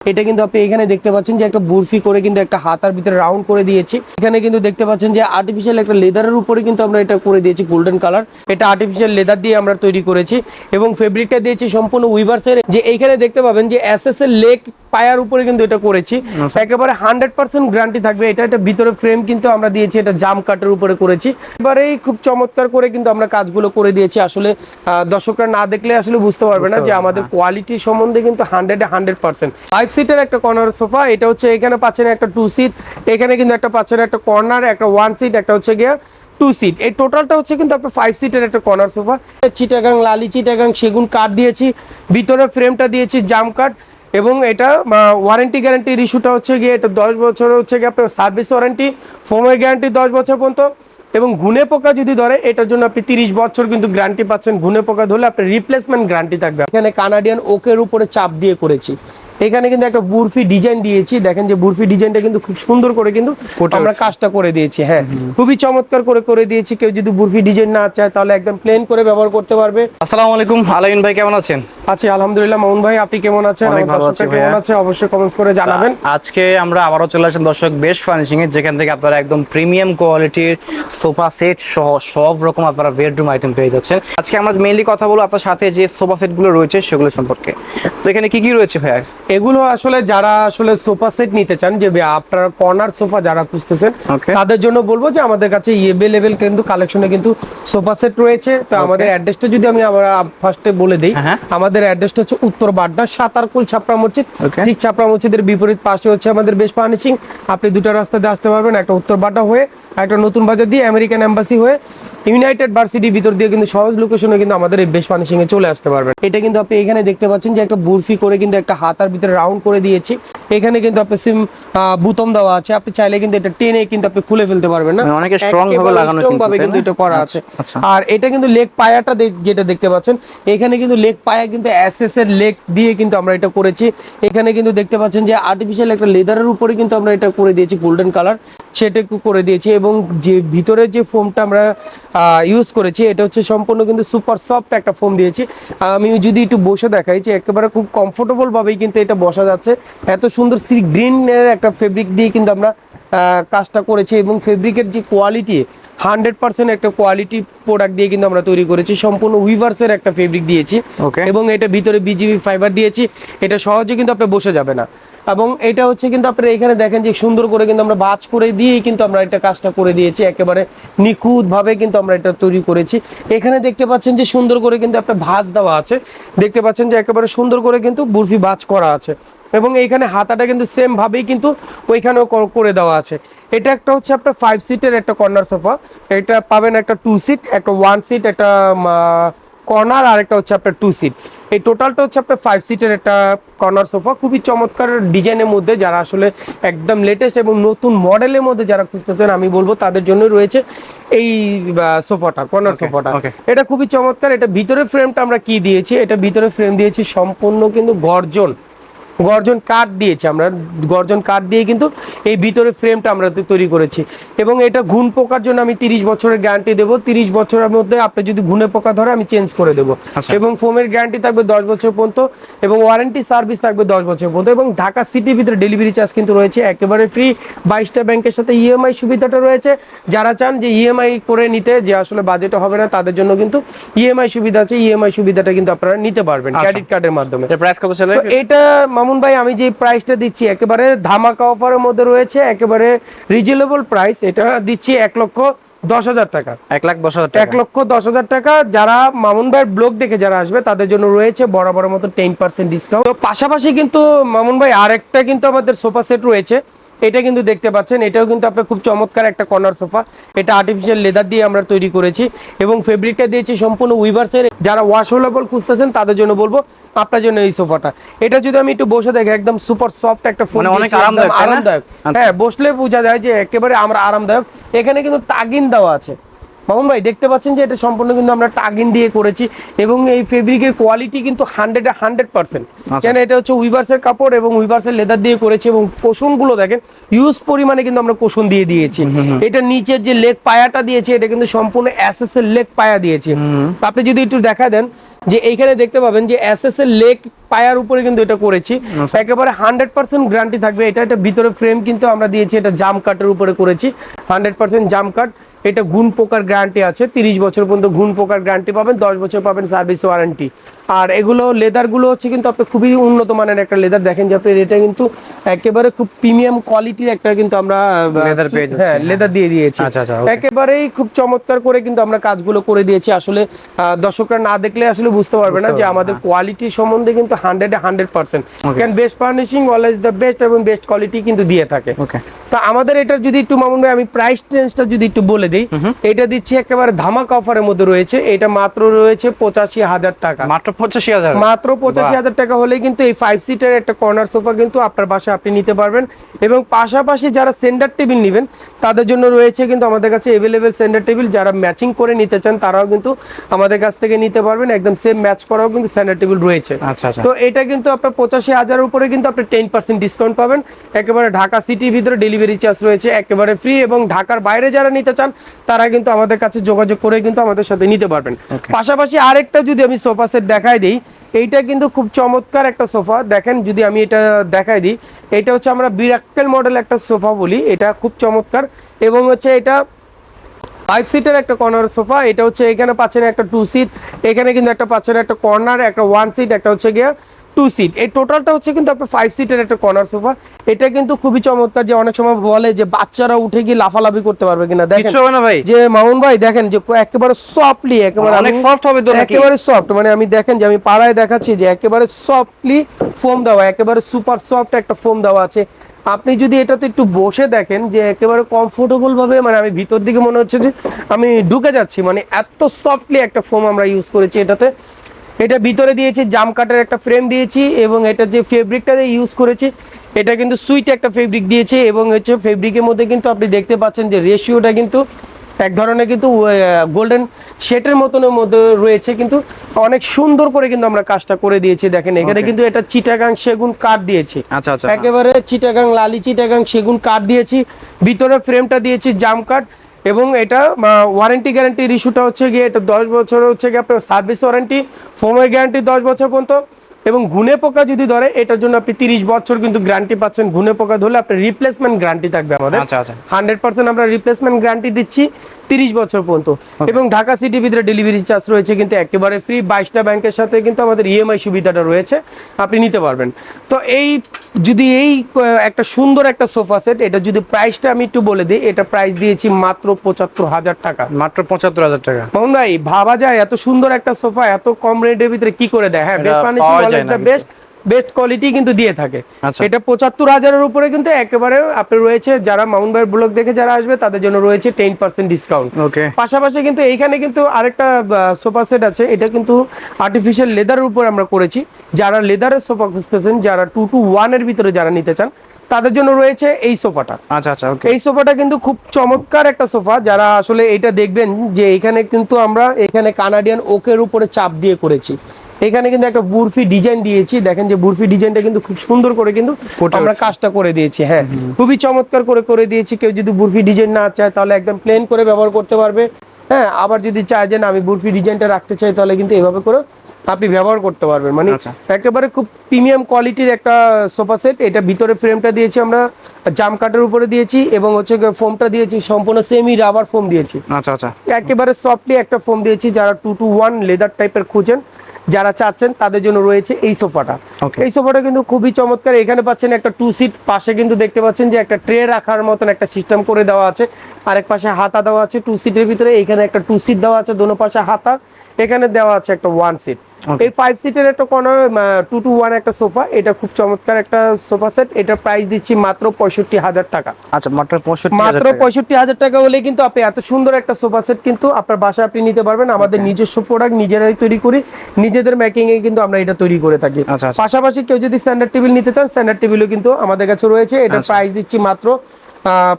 এটা কিন্তু আপনি এখানে দেখতে পাচ্ছেন যে একটা বুরফি করে কিন্তু একটা হাতার ভিতরে রাউন্ড করে দিয়েছি। এখানে কিন্তু দেখতে পাচ্ছেন যে আর্টিফিশিয়াল একটা লেদারের উপরে কিন্তু আমরা এটা করে দিয়েছি গোল্ডেন কালার এটা আর্টিফিশিয়াল লেদার দিয়ে আমরা তৈরি করেছি এবং ফেব্রিকটা দিয়েছি সম্পূর্ণ উইভার্সের যে এইখানে দেখতে পাবেন যে এস এস এর লেক পায়ার উপরে কিন্তু এটা করেছি। একেবারে হান্ড্রেড পার্সেন্ট গ্যারান্টি থাকবে। এটা একটা ভিতরে ফ্রেম কিন্তু আমরা দিয়েছি এটা জাম কাটের উপরে করেছি। এবারেই খুব চমৎকার করে কিন্তু আমরা কাজগুলো করে দিয়েছি। আসলে আহ, দর্শকরা না দেখলে আসলে বুঝতে পারবে না যে আমাদের কোয়ালিটি সম্বন্ধে কিন্তু হান্ড্রেড হান্ড্রেড পার্সেন্ট সিটের একটা কর্নার সোফা, এটা হচ্ছে এখানে পাচ্ছেন একটা টু সিট এখানে কিন্তু একটা পাচ্ছেন একটা কর্নার একটা ওয়ান সিট একটা হচ্ছে গিয়ে টু সিট এই টোটালটা হচ্ছে কিন্তু আপনার ফাইভ সিটের একটা কর্নার সোফা। চিটাগাং, লালি চিটাগাং, সেগুন কাঠ দিয়েছি, ভিতরে ফ্রেমটা দিয়েছি, জাম কাঠ এবং এটা ওয়ারেন্টি গ্যারান্টির ইস্যুটা হচ্ছে গিয়ে এটা দশ বছর হচ্ছে গিয়ে আপনার সার্ভিস ওয়ারেন্টি ফোমের গ্যারান্টি দশ বছর পর্যন্ত, এবং ঘুনে পোকা যদি ধরে, এটার জন্য আপনি তিরিশ বছর কিন্তু গ্যারান্টি পাচ্ছেন। ঘুনে পোকা ধরলে আপনার রিপ্লেসমেন্ট গ্যারান্টি থাকবে। এখানে কানাডিয়ান ওকের উপরে চাপ দিয়ে করেছি। এখানে কিন্তু একটা বুরফি ডিজাইন দিয়েছি। দেখেন যে বুরফি ডিজাইনটা কিন্তু খুব সুন্দর করে কিন্তু আমরা কাজটা করে দিয়েছি হ্যাঁ। খুবই চমৎকার করে করে দিয়েছি। কেউ যদি বুরফি ডিজাইন না চায় তাহলে একদম প্লেন করে ব্যবহার করতে পারবে। আসসালামু আলাইকুম আলাইন ভাই কেমন আছেন? আছি আলহামদুলিল্লাহ। মামুন ভাই আপনি কেমন আছেন? অনেক ভালো আছি কেমন আছে? অবশ্যই কমেন্টস করে জানাবেন। আজকে আমরা আবারও চলে আসেন দর্শক বেশ ফার্নিশিং এ যেখান থেকে আপনারা একদম প্রিমিয়াম কোয়ালিটির সোফা সেট সহ সব রকম আপনারা বেডরুম আইটেম পেয়ে যাচ্ছেন। আজকে আমরা মেইনলি কথা বলব আপনার সাথে যে সোফা সেটগুলো রয়েছে সেগুলো সম্পর্কে। তো এখানে কি কি রয়েছে ভাইয়া? এগুলো আসলে যারা আসলে সোফা সেট নিতে চান যে আপনারা কর্নার সোফা যারা খুঁজতেছেন. তাদের জন্য বলব যে আমাদের কাছে এভেলেবেল কিন্তু কালেকশনে কিন্তু সোফা সেট রয়েছে। তো আমাদের অ্যাড্রেসটা যদি আমি আবার ফার্স্টে বলে দিই হ্যাঁ। আমাদের অ্যাড্রেসটা হচ্ছে উত্তর বাড্ডা সাতারকুল ছাপড়া মসজিদ। ঠিক ছাপড়া মসজিদের বিপরীত পাশে হচ্ছে আমাদের বেশ ফার্নিশিং আপনি দুটো রাস্তা দিয়ে আসতে পারবেন একটা উত্তর বাড্ডা হয়ে একটা নতুন বাজার দিয়ে আমেরিকান এম্বাসি হয়ে। ইউনাইটেড ভার্সিটির ভিতর দিয়ে কিন্তু সহজ লোকেশনে কিন্তু আমাদের এই বেশ ফার্নিশিং এ চলে আসতে পারবেন। এটা কিন্তু আপনি এখানে দেখতে পাচ্ছেন যে একটা বুরফি করে কিন্তু একটা হাতার ভিতরে রাউন্ড করে দিয়েছি। এখানে কিন্তু আপনি সিম বুতম দেওয়া আছে। আপনি চাইলে কিন্তু এটা টেনে কিন্তু আপনি খুলে ফেলতে পারবেন না। অনেক স্ট্রং ভাবে লাগানো কিন্তু, ভাবে কিন্তু এটা করা আচ্ছা, আছে। আচ্ছা। আর এটা কিন্তু লেগ পায়াটা যেটা দেখতে পাচ্ছেন এখানে কিন্তু লেগ পায়া কিন্তু এসএস এর লেগ দিয়ে কিন্তু আমরা এটা করেছি। এখানে কিন্তু দেখতে পাচ্ছেন যে আর্টিফিশিয়াল একটা লেদারের উপরে কিন্তু আমরা এটা করে দিয়েছি গোল্ডেন কালার সেটা একটু করে দিয়েছি এবং যে ভিতরে যে ফোমটা আমরা ইউজ করেছি এটা হচ্ছে সম্পূর্ণ কিন্তু সুপার সফট একটা ফোম দিয়েছি। আমি যদি একটু বসে দেখাই যে একেবারে খুব কমফোর্টেবল ভাবেই কিন্তু এটা বসা যাচ্ছে। এত সুন্দর সি গ্রিনের একটা ফেব্রিক দিয়ে কিন্তু আমরা কাজটা করেছি এবং ফেব্রিকের যে কোয়ালিটি হান্ড্রেড পার্সেন্ট একটা কোয়ালিটি প্রোডাক্ট দিয়ে কিন্তু আমরা তৈরি করেছি। সম্পূর্ণ উইভার্সের একটা ফেব্রিক দিয়েছি. এবং এটা ভিতরে বিজিবি ফাইবার দিয়েছি। এটা সহজে কিন্তু আপনি বসে যাবে না। এবং এটা হচ্ছে কিন্তু আপনারা এখানে দেখেন যে সুন্দর করে কিন্তু আমরা বাজ করে দিয়েই কিন্তু আমরা এটা কাজটা করে দিয়েছি, একেবারে নিখুঁত ভাবে কিন্তু আমরা এটা তৈরি করেছি। এখানে দেখতে পাচ্ছেন যে সুন্দর করে কিন্তু একটা ভাজ দেওয়া আছে। দেখতে পাচ্ছেন যে একেবারে সুন্দর করে কিন্তু বুরফি বাজ করা আছে এবং এইখানে হাতাটা কিন্তু সেম ভাবেই কিন্তু ওইখানেও করে দেওয়া আছে। এটা একটা হচ্ছে আপনার ফাইভ সিটের একটা কর্নার সোফা এটা পাবেন একটা টু সিট একটা ওয়ান সিট একটা কর্নার আর একটা হচ্ছে আপনার টু সিট এই টোটালটা হচ্ছে আপনার ফাইভ সিটের একটা কর্নার সোফা। খুবই চমৎকার ডিজাইনের মধ্যে যারা আসলে একদম লেটেস্ট এবং নতুন মডেলের মধ্যে যারা খুঁজতেছেন আমি বলব তাদের জন্য রয়েছে এই সোফাটা কর্নার সোফাটা। এটা খুবই চমৎকার। এটা ভিতরে ফ্রেমটা আমরা কি দিয়েছি? এটা ভিতরে ফ্রেম দিয়েছি সম্পূর্ণ কিন্তু গর্জন। গর্জন কাঠ দিয়েছি আমরা। গর্জন কাঠ দিয়ে কিন্তু এই ভিতরে ফ্রেমটা আমরা তৈরি করেছি। এবং এটা ঘুন পোকার জন্য আমি তিরিশ বছরের গ্যারান্টি দেবো। তিরিশ বছরের মধ্যে আপনি যদি ঘুনে পোকা ধরে আমি চেঞ্জ করে দেবো। আচ্ছা। এবং ফোমের গ্যারান্টি থাকবে দশ বছর পর্যন্ত এবং ওয়ারেন্টি সার্ভিস থাকবে দশ বছর পর্যন্ত। এবং ঢাকা সিটির ভিতরে ডেলিভারি চার্জ কিন্তু রয়েছে একেবারে ফ্রি বাইশটা ব্যাংকের সাথে ইএমআই সুবিধাটা রয়েছে। যারা চান যে ইএমআই করে নিতে যে আসলে বাজেট হবে না তাদের জন্য কিন্তু ইএমআই সুবিধা আছে। ইএমআই সুবিধাটা কিন্তু আপনারা নিতে পারবেন আচ্ছা। ক্রেডিট কার্ডের মাধ্যমে। এটা মামুন ভাই আমি যে প্রাইসটা দিচ্ছি একেবারে ধামাকা অফারের মধ্যে রয়েছে একেবারে রিজনেবল প্রাইস এটা দিচ্ছি এক লক্ষ দশ হাজার টাকা। এক লাখ দশ হাজার এক লক্ষ দশ হাজার টাকা। যারা মামুন ভাইয়ের ব্লগ দেখে যারা আসবে তাদের জন্য রয়েছে বরাবর মতো টেন পার্সেন্ট ডিসকাউন্ট তো পাশাপাশি কিন্তু মামুন ভাই আরেকটা কিন্তু আমাদের সোফা সেট রয়েছে। এটা কিন্তু দেখতে পাচ্ছেন এটাও কিন্তু আপনার খুব চমৎকার একটা কর্নার সোফা এটা আর্টিফিশিয়াল লেদার দিয়ে আমরা তৈরি করেছি এবং ফেব্রিকটা দিয়েছি সম্পূর্ণ উইভার্সের যারা ওয়াশেবল খুঁজতেছেন তাদের জন্য বলব আপনার জন্য এই সোফাটা এটা যদি আমি একটু বসে দেখি একদম সুপার সফট একটা ফোন মানে অনেক আরামদায়ক, আরামদায়ক। আচ্ছা। হ্যাঁ বসলে বোঝা যায় যে একেবারে আমরা আরামদায়ক। এখানে কিন্তু তাগিন দেওয়া আছে। মামুন ভাই দেখতে পাচ্ছেন যে এটা সম্পূর্ণ কিন্তু আমরা টাগিন দিয়ে করেছি এবং এই ফেব্রিকের কোয়ালিটি কিন্তু হান্ড্রেড হান্ড্রেড পার্সেন্ট। কেন এটা হচ্ছে উইভার্সের কাপড় এবং উইভার্সের লেদার দিয়ে করেছি এবং কোষণগুলো দেখেন ইউজ পরিমাণে কিন্তু আমরা কোষণ দিয়ে দিয়েছি। এটা নিচের যে লেগ পায়াটা দিয়েছি এটা কিন্তু সম্পূর্ণ এসএস এর লেগ পায়া দিয়েছি। আপনি যদি একটু দেখা দেন যে এইখানে দেখতে পাবেন যে এসএস এর লেগ পায়ার উপরে কিন্তু এটা করেছি। আচ্ছা। একেবারে হান্ড্রেড পার্সেন্ট গ্যারান্টি থাকবে। এটা এটা ভিতরে ফ্রেম কিন্তু আমরা দিয়েছি এটা জাম কাটের উপরে করেছি। হান্ড্রেড পার্সেন্ট জাম কাট এটা গুণ পোকার গ্যারান্টি আছে। তিরিশ বছর পর্যন্ত গুণ পোকার গ্যারান্টি পাবেন দশ বছর পাবেন সার্ভিস ওয়ারেন্টি। আর এগুলো লেদারগুলো হচ্ছে কিন্তু আপনি খুবই উন্নত মানের একটা লেদার দেখেন যে আপনি এটা কিন্তু একেবারে খুব প্রিমিয়াম কোয়ালিটির একটা কিন্তু আমরা পেয়ে হ্যাঁ হ্যাঁ। লেদার দিয়ে দিয়েছি। আচ্ছা, আচ্ছা, একেবারেই খুব চমৎকার করে কিন্তু আমরা কাজগুলো করে দিয়েছি। আসলে দর্শকরা না দেখলে আসলে বুঝতে পারবে না যে আমাদের কোয়ালিটি সম্বন্ধে কিন্তু hundred hundred percent. Can best furnishing always the best এবং বেস্ট কোয়ালিটি কিন্তু দিয়ে থাকে। ওকে তো আমাদের এটার যদি একটু মামুন ভাই আমি প্রাইস রেঞ্জটা যদি একটু বলে দিই এটা দিচ্ছি একেবারে ধামাকা অফারের মধ্যে রয়েছে। এটা মাত্র রয়েছে পঁচাশি হাজার টাকা। মাত্র পঁচাশি হাজার। মাত্র পঁচাশি হাজার টাকা হলে কিন্তু এই ফাইভ সিটার একটা কর্নার সোফা কিন্তু আপনার বাসায় আপনি নিতে পারবেন। এবং পাশাপাশি যারা সেন্টার টেবিল নেবেন তাদের জন্য রয়েছে কিন্তু আমাদের কাছে এভেলেবেল সেন্টার টেবিল যারা ম্যাচিং করে নিতে চান তারাও কিন্তু আমাদের কাছ থেকে নিতে পারবেন। একদম সেম ম্যাচ করাও কিন্তু সেন্টার টেবিল রয়েছে। আচ্ছা আচ্ছা। তো এটা কিন্তু আপনার পঁচাশি হাজারের উপরে কিন্তু আপনি টেন পার্সেন্ট ডিসকাউন্ট পাবেন। একেবারে ঢাকা সিটির ভিতরে ডেলিভারি চার্জ রয়েছে একেবারে ফ্রি এবং ঢাকার বাইরে যারা নিতে চান তারা কিন্তু আমাদের কাছে যোগাযোগ করে কিন্তু আমাদের সাথে নিতে পারবেন। পাশাপাশি আরেকটা যদি আমি সোফা সেট দেখাই দিই এইটা কিন্তু খুব চমৎকার একটা সোফা দেখেন যদি আমি এটা দেখাই দিই এটা হচ্ছে আমরা বিরাক্কেল মডেল একটা সোফা বলি এটা খুব চমৎকার। এবং হচ্ছে এটা ফাইভ সিটের একটা কর্নার সোফা এটা হচ্ছে এখানে পাচ্ছেন একটা টু সিট এখানে কিন্তু একটা পাচ্ছেন একটা কর্নার একটা ওয়ান সিট একটা হচ্ছে গিয়া টু সিট এই টোটালটা হচ্ছে কিন্তু আপনার ফাইভ সিটের একটা কর্নার সোফা এটা কিন্তু খুবই চমৎকার যে অনেক সময় বলে যে বাচ্চারা উঠে গিয়ে লাফালাফি করতে পারবে কিনা। দেখেন ভাই। যে মামুন ভাই দেখেন যে একেবারে সফটলি একেবারে অনেক soft হবে তো একেবারে সফট মানে আমি দেখেন যে আমি পাড়ায় দেখাচ্ছি যে একেবারে সফটলি ফোম দেওয়া একেবারে সুপার সফট একটা ফোম দেওয়া আছে। আপনি যদি এটাতে একটু বসে দেখেন যে একেবারে কমফোর্টেবল ভাবে মানে আমি ভিতর দিকে মনে হচ্ছে যে আমি ঢুকে যাচ্ছি মানে এত সফটলি একটা ফোম আমরা ইউজ করেছি এটাতে। এটা ভিতরে দিয়েছি জাম কাটের একটা ফ্রেম দিয়েছি এবং এটা যে ফেব্রিকটা ইউজ করেছি এটা কিন্তু সুইট একটা ফেব্রিক দিয়েছে এবং হচ্ছে ফেব্রিকের মধ্যে কিন্তু আপনি দেখতে পাচ্ছেন যে রেশিওটা কিন্তু এক ধরনের কিন্তু গোল্ডেন শেটের মতনের মধ্যে রয়েছে কিন্তু অনেক সুন্দর করে কিন্তু আমরা কাজটা করে দিয়েছি। দেখেন এখানে কিন্তু এটা চিটাগাং সেগুন কাঠ দিয়েছি। আচ্ছা আচ্ছা। একেবারে চিটাগাং লালি চিটাগাং সেগুন কাঠ দিয়েছি ভিতরে ফ্রেমটা দিয়েছি জাম কাঠ। এবং এটা ওয়ারেন্টি গ্যারান্টির ইস্যুটা হচ্ছে গিয়ে এটা দশ বছর হচ্ছে গিয়ে আপনার সার্ভিস ওয়ারেন্টি ফোনের গ্যারান্টি দশ বছর পর্যন্ত। এবং ঘুনে পোকা যদি ধরে এটার জন্য আপনি তিরিশ বছর কিন্তু গ্যারান্টি পাচ্ছেন। ঘুনে পোকা ধরলে আপনার রিপ্লেসমেন্ট গ্যারান্টি থাকবে আমাদের। আচ্ছা আচ্ছা। হান্ড্রেড পার্সেন্ট আমরা রিপ্লেসমেন্ট গ্যারান্টি দিচ্ছি তিরিশ বছর পর্যন্ত। এবং ঢাকা সিটির ভিতরে ডেলিভারি চার্জ রয়েছে কিন্তু একেবারে ফ্রি বাইশটা ব্যাংকের সাথে কিন্তু আমাদের ইএমআই সুবিধাটা রয়েছে আপনি নিতে পারবেন। তো এই যদি এই একটা সুন্দর একটা সোফা সেট এটা যদি প্রাইসটা আমি একটু বলে দিই এটা প্রাইস দিয়েছি মাত্র পঁচাত্তর হাজার টাকা। মাত্র পঁচাত্তর হাজার টাকা। মোহন ভাই ভাবা যায় এত সুন্দর একটা সোফা এত কম রেটের ভিতরে কি করে দেয়? হ্যাঁ পাওয়া যায় না বেস্ট বেস্ট কোয়ালিটি কিন্তু দিয়ে থাকে। আচ্ছা। এটা পঁচাত্তর হাজারের উপরে কিন্তু একেবারে আপনি রয়েছে যারা মাউন্ট ভাইয়ের ব্লক দেখে যারা আসবে তাদের জন্য রয়েছে টেন পার্সেন্ট ডিসকাউন্ট পাশাপাশি কিন্তু এইখানে কিন্তু আরেকটা সোফা সেট আছে। এটা কিন্তু আর্টিফিশিয়াল লেদারের উপর আমরা করেছি। যারা লেদারের সোফা খুঁজতেছেন যারা টু টু ওয়ানের ভিতরে যারা নিতে চান তাদের জন্য রয়েছে এই সোফাটা। আচ্ছা আচ্ছা ওকে এই সোফাটা কিন্তু খুব চমৎকার একটা সোফা। যারা আসলে এটা দেখবেন যে এখানে কিন্তু আমরা এখানে কানাডিয়ান ওকের উপরে চাপ দিয়ে করেছি। এখানে কিন্তু একটা বুরফি ডিজাইন দিয়েছি। দেখেন যে বুরফি ডিজাইনটা কিন্তু খুব সুন্দর করে কিন্তু আমরা কাজটা করে দিয়েছি হ্যাঁ। খুবই চমৎকার করে করে দিয়েছি। কেউ যদি বুরফি ডিজাইন না চায় তাহলে একদম প্লেন করে ব্যবহার করতে পারবে হ্যাঁ। আবার যদি চায় যে না আমি বুরফি ডিজাইনটা রাখতে চাই তাহলে কিন্তু এভাবে করে আপনি ব্যবহার করতে পারবেন। মানে আচ্ছা। একেবারে খুব প্রিমিয়াম কোয়ালিটির একটা সোফা সেট। এটা ভিতরে ফ্রেমটা দিয়েছি আমরা জাম কাটের উপরে দিয়েছি এবং হচ্ছে ফোমটা দিয়েছি সম্পূর্ণ সেমি রাবার ফোম দিয়েছি। আচ্ছা আচ্ছা। একেবারে সফটলি একটা ফোম দিয়েছি যারা টু টু ওয়ান লেদার টাইপের খুঁজেন যারা চাচ্ছেন তাদের জন্য রয়েছে এই সোফাটা। এই সোফাটা কিন্তু খুবই চমৎকার। এখানে পাচ্ছেন একটা টু সিট পাশে কিন্তু দেখতে পাচ্ছেন যে একটা ট্রে রাখার মতন একটা সিস্টেম করে দেওয়া আছে। আরেক পাশে হাতা দেওয়া আছে টু সিটের ভিতরে এখানে একটা টু সিট দেওয়া আছে দোনো পাশে হাতা। এখানে দেওয়া আছে একটা ওয়ান সিট. এই ফাইভ সিটের একটা কোনো টু টু ওয়ান একটা সোফা এটা খুব চমৎকার একটা সোফা সেট এটা প্রাইস দিচ্ছি মাত্র পঁয়ষট্টি হাজার টাকা। আচ্ছা মাত্র পঁয়ষট্টি মাত্র পঁয়ষট্টি হাজার টাকা হলে কিন্তু আপনি এত সুন্দর একটা সোফা সেট কিন্তু আপনার বাসায় আপনি নিতে পারবেন আমাদের নিজস্ব প্রোডাক্ট নিজেরাই তৈরি করি নিজেদের মেকিং এ কিন্তু আমরা এটা তৈরি করে থাকি। আচ্ছা, আচ্ছা। পাশাপাশি কেউ যদি স্ট্যান্ডার্ড টেবিল নিতে চান স্ট্যান্ডার্ড টেবিলও কিন্তু আমাদের কাছে রয়েছে এটা আচ্ছা। প্রাইস দিচ্ছি মাত্র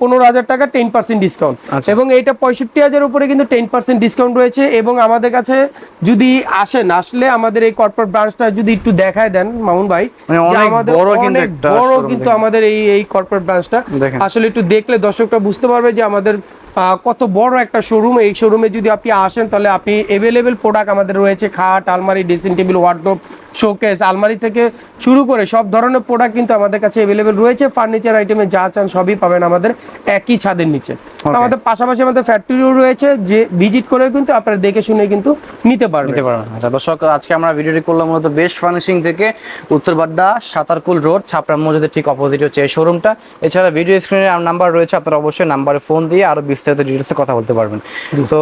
পনেরো হাজার টাকা টেন পার্সেন্ট ডিসকাউন্ট। এবং এইটা পঁয়ষট্টি হাজার উপরে কিন্তু টেন পার্সেন্ট ডিসকাউন্ট রয়েছে এবং আমাদের কাছে যদি আসেন আসলে আমাদের এই কর্পোরেট ব্রাঞ্চটা যদি একটু দেখায় দেন মামুন ভাই মানে অনেক বড় কিন্তু। আমাদের এই এই কর্পোরেট ব্রাঞ্চটা আসলে একটু দেখলে দর্শকরা বুঝতে পারবে যে আমাদের কত বড় একটা শোরুম এই শোরুমে যদি আপনি আসেন তাহলে আপনি এভেলেবেল প্রোডাক্ট আমাদের রয়েছে খাট আলমারি ড্রেসিং টেবিল ওয়ার্ডরোব শোকেস আলমারি থেকে শুরু করে সব ধরনের প্রোডাক্ট কিন্তু আমাদের কাছে এভেলেবেল রয়েছে। ফার্নিচার আইটেমে যা চান সবই পাবেন আমাদের একই ছাদের নিচে। আমাদের পাশাপাশি আমাদের ফ্যাক্টরিও রয়েছে যে ভিজিট করে কিন্তু আপনারা দেখে শুনে কিন্তু নিতে পারবেন। নিতে পারবেন। আচ্ছা দর্শক আজকে আমরা ভিডিওটি করলাম মূলত বেস্ট ফার্নিশিং থেকে উত্তর বাড্ডা সাতারকুল রোড ছাপড়া মসজিদের ঠিক অপোজিট হচ্ছে এই শোরুমটা এছাড়া ভিডিও স্ক্রিনে নাম্বার রয়েছে আপনারা অবশ্যই নাম্বারে ফোন দিয়ে আরও বিস্তারিত ডিটেলসে কথা বলতে পারবেন। তো